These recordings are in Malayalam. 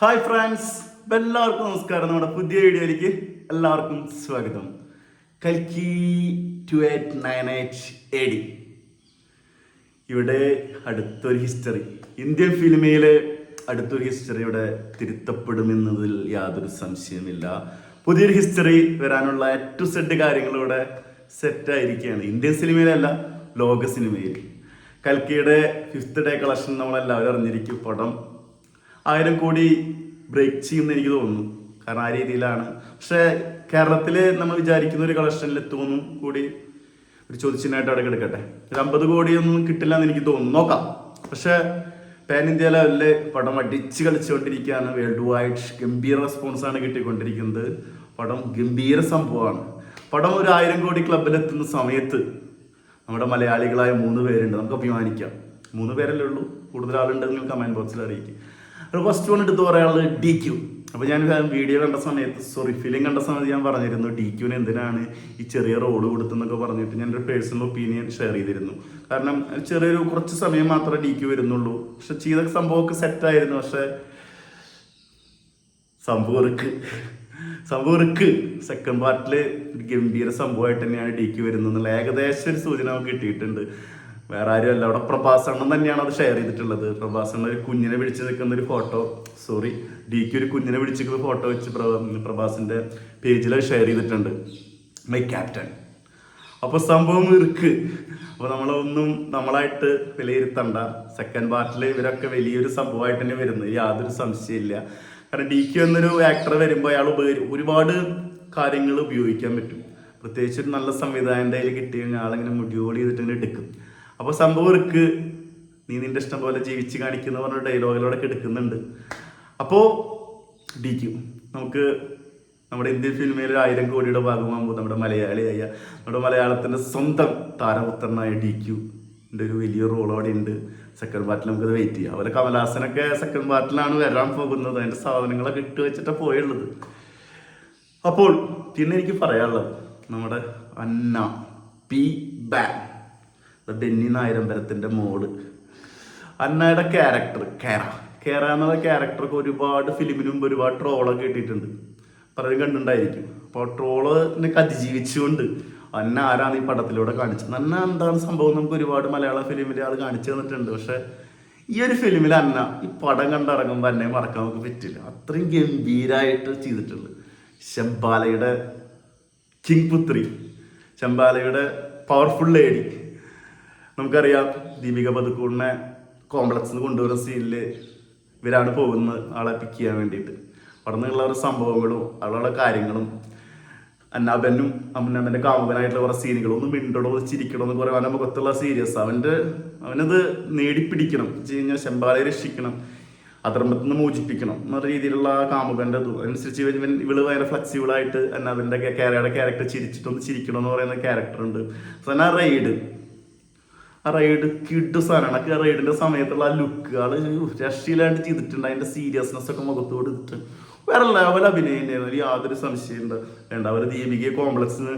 ഹായ് ഫ്രണ്ട്സ് എല്ലാവർക്കും നമസ്കാരം. നമ്മുടെ പുതിയ വീഡിയോയിലേക്ക് എല്ലാവർക്കും സ്വാഗതം. കൽക്കി two eight nine eight A D ഇവിടെ അടുത്തൊരു ഹിസ്റ്ററി ഇന്ത്യൻ ഫിലിമയിലെ അടുത്തൊരു ഹിസ്റ്ററി ഇവിടെ തിരുത്തപ്പെടുമെന്നതിൽ യാതൊരു സംശയമില്ല പുതിയൊരു ഹിസ്റ്ററി വരാനുള്ള ഏറ്റവും സെറ്റ് കാര്യങ്ങളിവിടെ സെറ്റായിരിക്കുകയാണ് ഇന്ത്യൻ സിനിമയിലല്ല ലോക സിനിമയിൽ കൽക്കിയുടെ ഫിഫ്ത്ത് ഡേ കളക്ഷൻ നമ്മളെല്ലാവരും അറിഞ്ഞിരിക്കും. പടം ആയിരം കോടി ബ്രേക്ക് ചെയ്യുമെന്ന് എനിക്ക് തോന്നുന്നു. കാരണം ആ രീതിയിലാണ്. പക്ഷേ കേരളത്തിൽ നമ്മൾ വിചാരിക്കുന്ന ഒരു കളക്ഷനിൽ എത്തുമെന്നും കൂടി ഒരു ചോദിച്ചിനായിട്ട് അവിടെ കിടക്കട്ടെ. ഒരു അമ്പത് കോടിയൊന്നും കിട്ടില്ല എന്ന് എനിക്ക് തോന്നുന്നു. നോക്കാം. പക്ഷേ പാൻ ഇന്ത്യ ലെവലിൽ പടം അടിച്ച് കളിച്ചുകൊണ്ടിരിക്കുകയാണ്. വേൾഡ് വൈഡ് ഗംഭീര റെസ്പോൺസാണ് കിട്ടിക്കൊണ്ടിരിക്കുന്നത്. പടം ഗംഭീര സംഭവമാണ്. പടം ഒരു ആയിരം കോടി ക്ലബിലെത്തുന്ന സമയത്ത് നമ്മുടെ മലയാളികളായ മൂന്ന് പേരുണ്ട്. നമുക്ക് അഭിമാനിക്കാം. മൂന്ന് പേരല്ലേ ഉള്ളൂ? കൂടുതൽ ആളുണ്ടെങ്കിൽ കമന്റ് ബോക്സിൽ അറിയിക്കും. അപ്പോൾ ഫസ്റ്റ് വൺ എടുത്ത് പറയാനുള്ളത് ഡി ക്യു അപ്പോൾ ഞാൻ വീഡിയോ കണ്ട സമയത്ത് സോറി ഫിലിം കണ്ട സമയത്ത് ഞാൻ പറഞ്ഞിരുന്നു ഡി ക്യുവിന് എന്തിനാണ് ഈ ചെറിയ റോൾ കൊടുത്തെന്നൊക്കെ പറഞ്ഞിട്ട് ഞാൻ ഒരു പേഴ്സണൽ ഒപ്പീനിയൻ ഷെയർ ചെയ്തിരുന്നു. കാരണം ചെറിയൊരു കുറച്ച് സമയം മാത്രമേ ഡി ക്യു വരുന്നുള്ളൂ. പക്ഷെ ചെയ്ത സംഭവമൊക്കെ സെറ്റായിരുന്നു പക്ഷേ സംഭവം ഇറുക്ക് സംഭവം ഇറുക്ക് സെക്കൻഡ് പാർട്ടിൽ ഒരു ഗംഭീര സംഭവമായിട്ട് തന്നെയാണ് ഡി ക്യു വരുന്നത്. എന്നുള്ള ഏകദേശം ഒരു സൂചന കിട്ടിയിട്ടുണ്ട്. വേറെ ആരും അല്ല. അവിടെ പ്രഭാസ് അണ്ണൻ തന്നെയാണ് അത് ഷെയർ ചെയ്തിട്ടുള്ളത്. പ്രഭാസ് അണ്ണൻ ഒരു കുഞ്ഞിനെ പിടിച്ച് നിൽക്കുന്ന ഒരു ഫോട്ടോ സോറി ഡി ക്യു ഒരു കുഞ്ഞിനെ പിടിച്ചിരിക്കുന്ന ഫോട്ടോ വെച്ച് പ്രഭ- പ്രഭാസിന്റെ പേജിൽ ഷെയർ ചെയ്തിട്ടുണ്ട്. മൈ ക്യാപ്റ്റൻ അപ്പൊ സംഭവം ഇറുക്ക് അപ്പൊ നമ്മളൊന്നും നമ്മളായിട്ട് വിലയിരുത്തണ്ട. സെക്കൻഡ് പാർട്ടിൽ ഇവരൊക്കെ വലിയൊരു സംഭവമായിട്ട് തന്നെ വരുന്നത് യാതൊരു സംശയമില്ല കാരണം ഡി ക്യു എന്നൊരു ആക്ടർ വരുമ്പോൾ അയാൾ ഒരുപാട് കാര്യങ്ങൾ ഉപയോഗിക്കാൻ പറ്റും. പ്രത്യേകിച്ച് ഒരു നല്ല സംവിധായകന്റെ കിട്ടി കഴിഞ്ഞാൽ ആളിങ്ങനെ മുടിയോളി ചെയ്തിട്ട് ഇങ്ങനെ എടുക്കും. അപ്പോൾ സംഭവം ഇറുക്ക് നീ നിന്റെ ഇഷ്ടം പോലെ ജീവിച്ച് കാണിക്കുന്ന പറഞ്ഞ ഡയലോഗിലൂടെ എടുക്കുന്നുണ്ട്. അപ്പോൾ ക്യു നമുക്ക് നമ്മുടെ ഇന്ത്യൻ ഒരു ആയിരം കോടിയുടെ ഭാഗമാകുമ്പോൾ നമ്മുടെ മലയാളിയായ നമ്മുടെ മലയാളത്തിന്റെ സ്വന്തം താരപുത്രനായ ഡി ക്യൂന്റെ ഒരു വലിയ റോൾ അവിടെ ഉണ്ട്. സെക്കൻഡ് പാർട്ടിൽ നമുക്കത് വെയിറ്റ് ചെയ്യാം. അതുപോലെ കമലഹാസനൊക്കെ സെക്കൻഡ് പാർട്ടിലാണ് വരാൻ പോകുന്നത്. അതിന്റെ സാധനങ്ങളൊക്കെ ഇട്ട് വെച്ചിട്ടാണ് പോയുള്ളത്. അപ്പോൾ പിന്നെ എനിക്ക് പറയാനുള്ളത് നമ്മുടെ അന്ന പി ബാൻ ഡെന്നി നായരമ്പലത്തിന്റെ മോൾ. അന്നയുടെ ക്യാരക്ടർ കേര കേര എന്നുള്ള ക്യാരക്ടർക്ക് ഒരുപാട് ഫിലിമിന് ഒരുപാട് ട്രോളൊക്കെ കിട്ടിയിട്ടുണ്ട് പലരും കണ്ടിട്ടുണ്ടായിരിക്കും. അപ്പോൾ ട്രോളിനൊക്കെ അതിജീവിച്ചുകൊണ്ട് അന്ന ആരാണ് ഈ പടത്തിലൂടെ കാണിച്ചത്? അന്ന എന്താണ് സംഭവം? നമുക്ക് ഒരുപാട് മലയാള ഫിലിമിൽ ആൾ കാണിച്ചു തന്നിട്ടുണ്ട്. പക്ഷേ ഈ ഒരു ഫിലിമിൽ അന്ന ഈ പടം കണ്ടിറങ്ങുമ്പോൾ അന്നെ മറക്കാൻ നമുക്ക് പറ്റില്ല. അത്രയും ഗംഭീരമായിട്ട് ചെയ്തിട്ടുണ്ട്. ശംബാലയുടെ കിങ് പുത്രി ശംബാലയുടെ പവർഫുൾ ലേഡി നമുക്കറിയാം ദീപിക പതുക്കൂടിനെ കോംപ്ലക്സിൽ കൊണ്ടുവരുന്ന സീനിൽ ഇവരാണ് പോകുന്നത് ആളെ പിക്ക് ചെയ്യാൻ വേണ്ടിയിട്ട്. അവിടെ നിന്നുള്ള ഒരു സംഭവങ്ങളും അവിടെയുള്ള കാര്യങ്ങളും അന്നാബനും അമ്മനമ്മന്റെ കാമുകനായിട്ടുള്ള കുറേ സീനുകളും ഒന്ന് മിണ്ടണോ ചിരിക്കണോ എന്ന് കുറേ അവന്റെ മുഖത്തുള്ള സീരിയസ് അവന്റെ അവനത് നേടിപ്പിടിക്കണം. വെച്ച് കഴിഞ്ഞാൽ ശമ്പാലയെ രക്ഷിക്കണം. അധർമ്മത്തിൽ നിന്ന് മോചിപ്പിക്കണം എന്ന രീതിയിലുള്ള കാമുകന്റെ ഇത്. അനുസരിച്ച് ഇവൻ ഇവൾ ഭയങ്കര ഫ്ലെക്സിബിൾ ആയിട്ട് അന്നാബിന്റെ കേരയുടെ ക്യാരക്ടർ ചിരിച്ചിട്ടൊന്ന് ചിരിക്കണം എന്ന് പറയുന്ന ക്യാരക്ടർ ഉണ്ട്. സന റൈഡ് ആ റൈഡ് കിഡ് സാധനമാണ് ആ റൈഡിന്റെ സമയത്തുള്ള ആ ലുക്ക് ആൾ രക്ഷയില്ലാണ്ട് ചെയ്തിട്ടുണ്ട്. അതിന്റെ സീരിയസ്നെസ് ഒക്കെ മുഖത്ത് കൊടുത്തിട്ട് വേറെ ലെവൽ അഭിനയം തന്നെയായിരുന്നു യാതൊരു സംശയം ഉണ്ട് വേണ്ട അവർ ദീപികയെ കോംപ്ലക്സിന്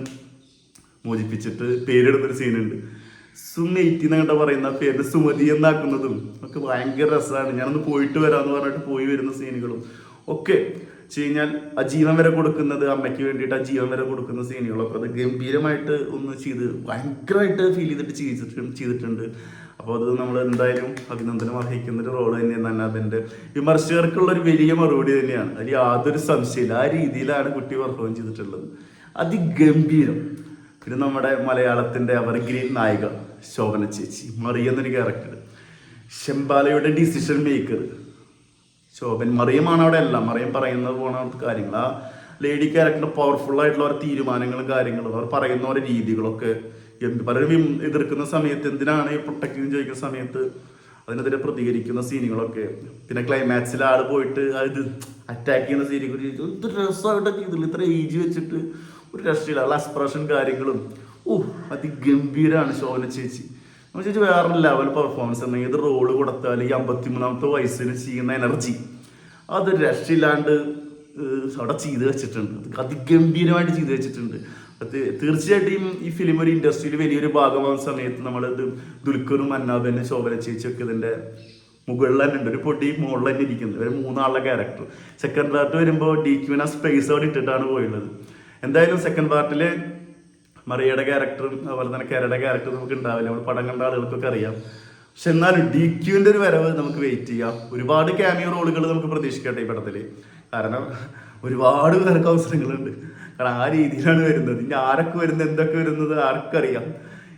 മോചിപ്പിച്ചിട്ട് പേരിടുന്നൊരു സീനുണ്ട് സുമേറ്റി എന്നങ്ങോട്ട് പറയുന്ന പേര് സുമതി എന്നാക്കുന്നതും ഒക്കെ ഭയങ്കര രസമാണ്. ഞാനൊന്ന് പോയിട്ട് വരാമെന്ന് പറഞ്ഞിട്ട് പോയി വരുന്ന സീനുകളും ഒക്കെ. വെച്ച് കഴിഞ്ഞാൽ ആ ജീവൻ വരെ കൊടുക്കുന്നത് അമ്മയ്ക്ക് വേണ്ടിയിട്ട് ആ ജീവൻ വരെ കൊടുക്കുന്ന സീനുകളൊക്കെ അത് ഗംഭീരമായിട്ട് ഒന്ന് ചെയ്ത് ഭയങ്കരമായിട്ട് ഫീൽ ചെയ്തിട്ട് ചെയ്തിട്ടുണ്ട് ചെയ്തിട്ടുണ്ട്. അപ്പോൾ അത് നമ്മൾ എന്തായാലും അഭിനന്ദനം അർഹിക്കുന്ന ഒരു റോൾ തന്നെയാണ് അതിന്റെ വിമർശകർക്കുള്ള ഒരു വലിയ മറുപടി തന്നെയാണ്. അതിൽ യാതൊരു സംശയമില്ല. ആ രീതിയിലാണ് കുട്ടി പെർഫോം ചെയ്തിട്ടുള്ളത്. അതിഗംഭീരം. പിന്നെ നമ്മുടെ മലയാളത്തിന്റെ അവർഗ്രീൻ നായിക ശോഭന ചേച്ചി മറിയെന്നൊരു ക്യാരക്ടർ ശംബാലയുടെ ഡിസിഷൻ മേക്കർ ശോഭൻ. മറിയമാണ് അവിടെ എല്ലാം. മറിയം പറയുന്നത് പോണ കാര്യങ്ങൾ. ആ ലേഡി ക്യാരക്ടർ പവർഫുൾ ആയിട്ടുള്ള ഓരോ തീരുമാനങ്ങളും കാര്യങ്ങളും അവർ പറയുന്ന ഓരോ രീതികളൊക്കെ എന്ത് പലരും എതിർക്കുന്ന സമയത്ത് എന്തിനാണ് ഈ പ്രൊട്ടക്റ്റ് ചോദിക്കുന്ന സമയത്ത് അതിനെതിരെ പ്രതികരിക്കുന്ന സീനുകളൊക്കെ പിന്നെ ക്ലൈമാക്സിൽ ആൾ പോയിട്ട് അത് അറ്റാക്ക് ചെയ്യുന്ന സീനുകൾ എന്ത് രസമായിട്ടൊക്കെ ഇതിൽ ഇത്ര ഏജ് വെച്ചിട്ട്? ഒരു രക്ഷയില്ല. അസ്പ്രഷൻ കാര്യങ്ങളും ഓ അതിഗംഭീരാണ് ശോഭന ചേച്ചി. നമ്മൾ ചേച്ചി വേറെ ലെവൽ പെർഫോമൻസ് ആണ് ഏത് റോൾ കൊടുത്താൽ ഈ അമ്പത്തിമൂന്നാമത്തെ വയസ്സിൽ ചെയ്യുന്ന എനർജി അത് രക്ഷയില്ലാണ്ട് അവിടെ ചെയ്ത് വെച്ചിട്ടുണ്ട്. അത് അതിഗംഭീരമായിട്ട് ചെയ്ത് വെച്ചിട്ടുണ്ട്. തീർച്ചയായിട്ടും ഈ ഫിലിം ഒരു ഇൻഡസ്ട്രിയിൽ വലിയൊരു ഭാഗമാകുന്ന സമയത്ത് നമ്മൾ ദുൽഖറും അന്നാബനും ശോഭന ചേച്ചിയൊക്കെ ഇതിന്റെ മുകളിൽ തന്നെ ഉണ്ട്. ഒരു പൊടി മുകളിൽ തന്നെ ഇരിക്കുന്നത് ഒരു മൂന്നാളുടെ ക്യാരക്ടർ സെക്കൻഡ് പാർട്ട് വരുമ്പോൾ ഡി ക്യൂവിന് ആ സ്പേസ് അവിടെ ഇട്ടിട്ടാണ് പോയുള്ളത്. എന്തായാലും സെക്കൻഡ് പാർട്ടിൽ മറിയയുടെ ക്യാരക്ടറും അതുപോലെ തന്നെ കെരയുടെ ക്യാരക്ടറും നമുക്ക് ഉണ്ടാവില്ല. നമ്മൾ പടം കണ്ട ആളുകൾക്കൊക്കെ അറിയാം. പക്ഷെ എന്നാലും ഡി ക്യൂവിന്റെ ഒരു വരവ് നമുക്ക് വെയിറ്റ് ചെയ്യാം. ഒരുപാട് ക്യാമിയോ റോളുകൾ നമുക്ക് പ്രതീക്ഷിക്കട്ടെ ഈ പടത്തിൽ കാരണം ഒരുപാട് പേർക്ക് അവസരങ്ങളുണ്ട്. കാരണം ആ രീതിയിലാണ് വരുന്നത്. ഇനി ആരൊക്കെ വരുന്നത് എന്തൊക്കെ വരുന്നത് ആർക്കറിയാം.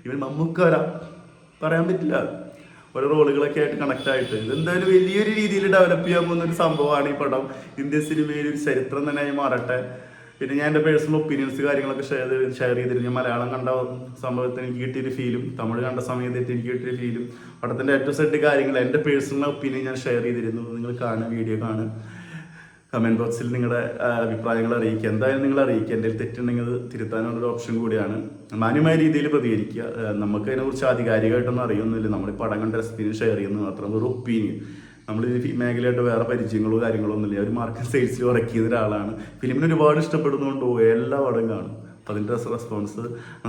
ഇവൻ നമുക്ക് വരാം. പറയാൻ പറ്റില്ല. ഓരോ റോളുകളൊക്കെ ആയിട്ട് കണക്ട് ആയിട്ട്. ഇതെന്തായാലും വലിയൊരു രീതിയിൽ ഡെവലപ്പ് ചെയ്യാൻ പോകുന്ന ഒരു സംഭവമാണ് ഈ പടം. ഇന്ത്യൻ സിനിമയിൽ ഒരു ചരിത്രം തന്നെയായി മാറട്ടെ. പിന്നെ ഞാൻ എന്റെ പേഴ്സണൽ ഒപ്പീനിയൻസ് കാര്യങ്ങളൊക്കെ ഷെയർ ചെയ്ത് ഷെയർ ചെയ്തിരുന്നു. ഞാൻ മലയാളം കണ്ട സംഭവത്തിന് എനിക്ക് കിട്ടിയൊരു ഫീലും തമിഴ് കണ്ട സമയത്ത് എനിക്ക് കിട്ടിയൊരു ഫീലും പടത്തിന്റെ ഏറ്റവും സെറ്റ് കാര്യങ്ങൾ എന്റെ പേഴ്സണൽ ഒപ്പീനിയൻ ഞാൻ ഷെയർ ചെയ്തിരുന്നു. നിങ്ങൾ കാണുക വീഡിയോ കാണുക കമന്റ് ബോക്സിൽ നിങ്ങളുടെ അഭിപ്രായങ്ങൾ അറിയിക്കുക. എന്തായാലും നിങ്ങൾ അറിയിക്കുക. എന്റെ തെറ്റുണ്ടെങ്കിൽ അത് തിരുത്താനുള്ള ഒരു ഓപ്ഷൻ കൂടിയാണ്. മാന്യമായ രീതിയിൽ പ്രതികരിക്കുക. നമുക്ക് അതിനെക്കുറിച്ച് ആധികാരികമായിട്ടൊന്നും അറിയുന്നില്ല നമ്മൾ പടം കണ്ട എക്സ്പീരിയൻസ് ഷെയർ ചെയ്യുന്നത് മാത്രം ഒരു ഒപ്പീനിയൻ നമ്മൾ ഈ മേഖലയായിട്ട് വേറെ പരിചയങ്ങളോ കാര്യങ്ങളോ ഒന്നുമില്ല ഒരു മാർക്കറ്റ് സെയിൽസിൽ വർക്ക് ചെയ്ത ഒരാളാണ്. ഫിലിമിന് ഒരുപാട് ഇഷ്ടപ്പെടുന്നുണ്ട് എല്ലാ പടം കാണും. അപ്പോൾ അതിന്റെ റെസ്പോൺസ്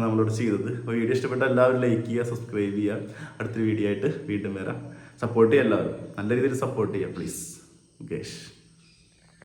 നമ്മളോട് ചെയ്തത്. അപ്പോൾ വീഡിയോ ഇഷ്ടപ്പെട്ട എല്ലാവരും ലൈക്ക് ചെയ്യുക സബ്സ്ക്രൈബ് ചെയ്യുക. അടുത്ത വീഡിയോ ആയിട്ട് വീണ്ടും വരാം. സപ്പോർട്ട് ചെയ്യുക എല്ലാവരും. നല്ല രീതിയിൽ സപ്പോർട്ട് ചെയ്യുക പ്ലീസ് മുകേഷ്